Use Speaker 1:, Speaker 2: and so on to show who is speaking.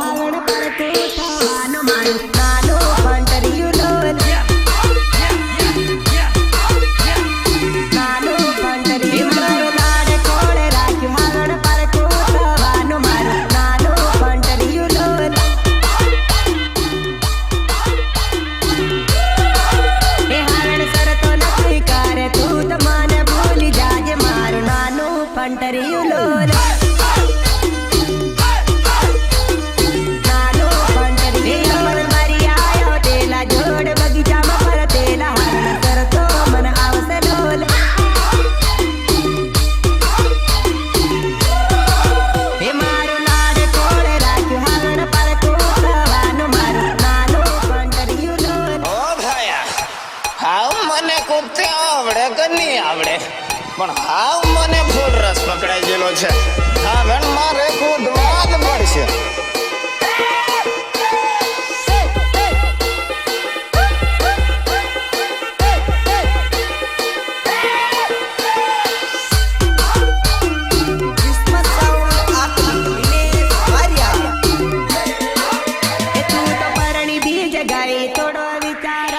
Speaker 1: ભાવણ પડતું થવાનું મારું કાલો કંટરિયું તું તો મને ભૂલી જાજે મારું નાનું પંટરિયું લોલ
Speaker 2: હાવ મને કૂદતે આવડે કે નહીં આવડે? પણ હાવ મને ફૂલ રસ પકડાઈ ગયેલો છે. હા બેન, મારે કૂદવા જ પડશે. ગાય